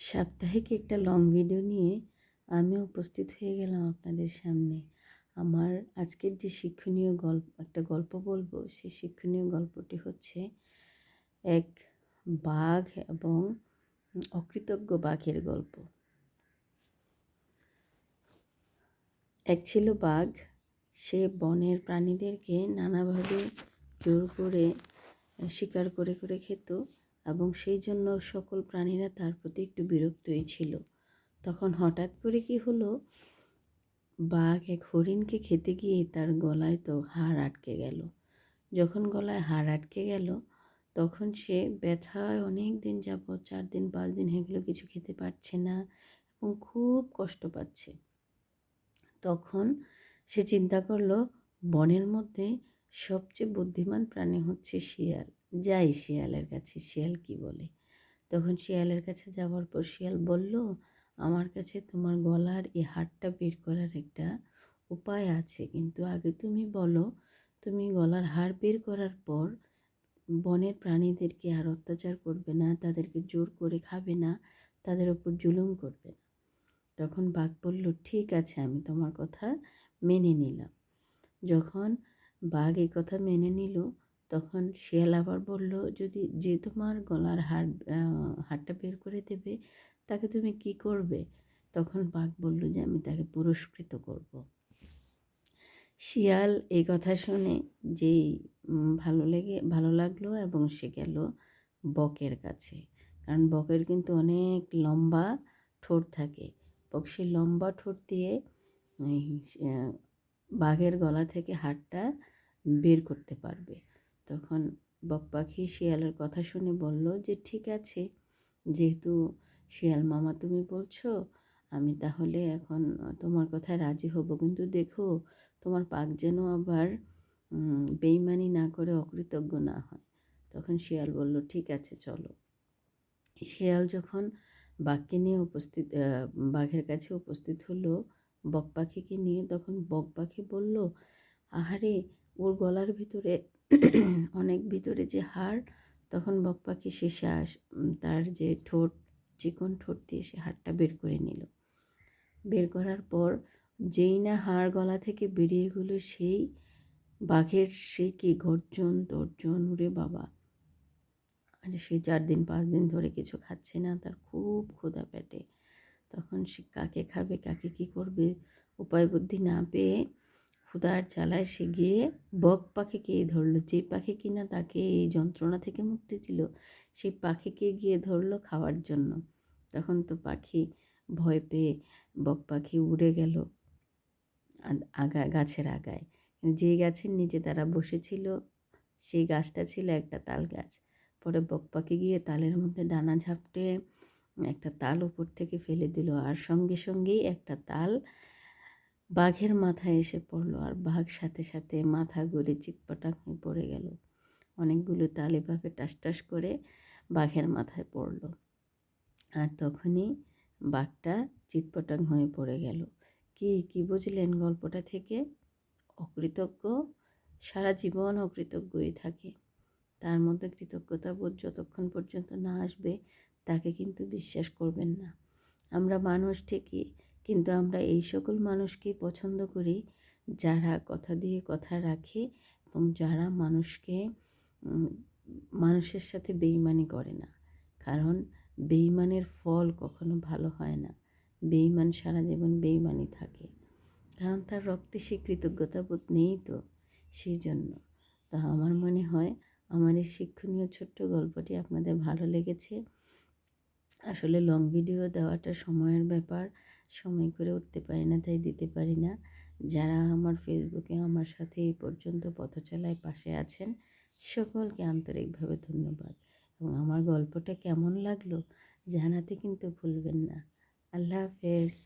সাপ্তাহিক একটা long video নিয়ে আমি উপস্থিত হয়ে গেলাম আপনাদের সামনে। আমার আজকের যে শিক্ষণীয় গল্প, একটা গল্প বলব, সেই শিক্ষণীয় গল্পটি হচ্ছে এক বাঘ এবং অকৃতজ্ঞ বাঘের গল্প। এক ছিল বাঘ, সে বনের প্রাণীদেরকে নানাভাবে জোর করে শিকার করে করে খেত। এবং সেই জন্য সকল প্রাণীরা তার প্রতি একটু বিরক্তই ছিল। তখন হঠাৎ করে কি হলো, বাঘ এক হরিণকে খেতে গিয়ে তার গলায় তো হাড় আটকে গেল। যখন গলায় হাড় আটকে গেল, তখন সে ব্যথায় অনেক দিন যাব চার দিন, পাঁচ দিন এগুলো কিছু খেতে পারছে না এবং খুব কষ্ট পাচ্ছে। তখন সে চিন্তা করল, বনের মধ্যে সবচেয়ে বুদ্ধিমান প্রাণী হচ্ছে শিয়াল। যাই শিয়ালের কাছে, শিয়াল কি বলে? তখন শিয়ালের কাছে যাওয়ার পর শিয়াল বলল, আমার কাছে তোমার গলার এই হাড়টা বের করার একটা উপায় আছে। কিন্তু আগে তুমি বলো, তুমি গলার হাড় বের করার পর বনের প্রাণীদেরকে আর অত্যাচার করবে না, তাদেরকে জোর করে খাবে না, তাদের ওপর জুলুম করবে না? তখন বাঘ বলল, ঠিক আছে, আমি তোমার কথা মেনে নিলাম। যখন বাঘ এই কথা মেনে নিল। তখন শিয়াল আবার বলল, যদি যে তোমার গলার হাড় হাড়টা বের করে দেবে, তাকে তুমি কি করবে? তখন বাঘ বলল যে, আমি তাকে পুরস্কৃত করব। শিয়াল এই কথা শুনে যেই ভালো লেগে, ভালো লাগল এবং সে গেল বকের কাছে। কারণ বকের কিন্তু অনেক লম্বা ঠোঁট থাকে। বক সেই লম্বা ঠোঁট দিয়ে বাঘের গলা থেকে হাড়টা বের করতে পারবে। তখন বক পাখি শিয়ালের কথা শুনে বলল, যে ঠিক আছে, যেহেতু শিয়াল মামা তুমি বলছো, আমি তাহলে এখন তোমার কথায় রাজি হব। কিন্তু দেখো, তোমার পাক যেন আবার বেইমানি না করে অকৃতজ্ঞ না হয়। তখন শিয়াল বলল, ঠিক আছে, চলো। শিয়াল যখন বাঘকে নিয়ে উপস্থিত বাঘের কাছে উপস্থিত হলো বক পাখিকে নিয়ে তখন বক পাখি বলল, আহারে, ওর গলার ভিতরে অনেক ভিতরে যে হাড়, তখন বক পাখি সে শ্বাস তার যে ঠোঁট, চিকন ঠোঁট দিয়ে সে হাড়টা বের করে নিল। বের করার পর যেই না হাড় গলা থেকে বেরিয়ে গেলো সেই বাঘের সে কি গর্জন, তর্জন উড়ে বাবা সে চার দিন, পাঁচ দিন ধরে কিছু খাচ্ছে না, তার খুব ক্ষুধা পেটে। তখন সে কাকে খাবে, কাকে কি করবে উপায় বুদ্ধি না পেয়ে ক্ষুধার জ্বালায় সে গিয়ে বক পাখিকে ধরলো। যে পাখি কিনা তাকে এই যন্ত্রণা থেকে মুক্তি দিল সেই পাখিকে গিয়ে ধরলো খাওয়ার জন্য। তখন তো পাখি ভয় পেয়ে বক পাখি উড়ে গেল আগা, গাছের আগায়। যে গাছের নিচে তারা বসেছিল, সেই গাছটা ছিল একটা তাল গাছ। পরে বক পাখি গিয়ে তালের মধ্যে ডানা ঝাপটে একটা তাল উপর থেকে ফেলে দিল আর সঙ্গে সঙ্গেই একটা তাল বাঘের মাথায় এসে পড়ল আর বাঘ সাথে সাথে মাথা ঘুরে চিৎপটাক হয়ে পড়ে গেল। অনেকগুলো তাল এভাবে টাস করে বাঘের মাথায় পড়ল। আর তখনই বাঘটা চিৎপটাং হয়ে পড়ে গেল। কি কি বুঝলেন গল্পটা থেকে? অকৃতজ্ঞ? সারা জীবন অকৃতজ্ঞই থাকে। তার মধ্যে কৃতজ্ঞতা বোধ যতক্ষণ পর্যন্ত না আসবে, তাকে কিন্তু বিশ্বাস করবেন না। আমরা মানুষ ঠিকই, কিন্তু আমরা এই সকল মানুষকেই পছন্দ করি যারা কথা দিয়ে কথা রাখে এবং যারা মানুষকে মানুষের সাথে বেইমানি করে না। কারণ বেইমানের ফল কখনো ভালো হয় না। বেইমান সারা জীবন বেইমানি থাকে। কারণ তার রক্তে সে কৃতজ্ঞতা বোধ নেই তো, সেই জন্য। তা আমার মনে হয় আমার এই শিক্ষণীয় ছোট্ট গল্পটি আপনাদের ভালো লেগেছে। আসলে লং ভিডিও দেওয়াটা সময়ের ব্যাপার, সময় করে উঠতে পারি না, তাই দিতে পারি না। যারা আমার ফেসবুকে আমার সাথে এই পর্যন্ত পথ চলায় পাশে আছেন, সকলকে আন্তরিকভাবে ধন্যবাদ। এবং আমার গল্পটা কেমন লাগল জানাতে কিন্তু ভুলবেন না। আল্লাহ হাফেজ।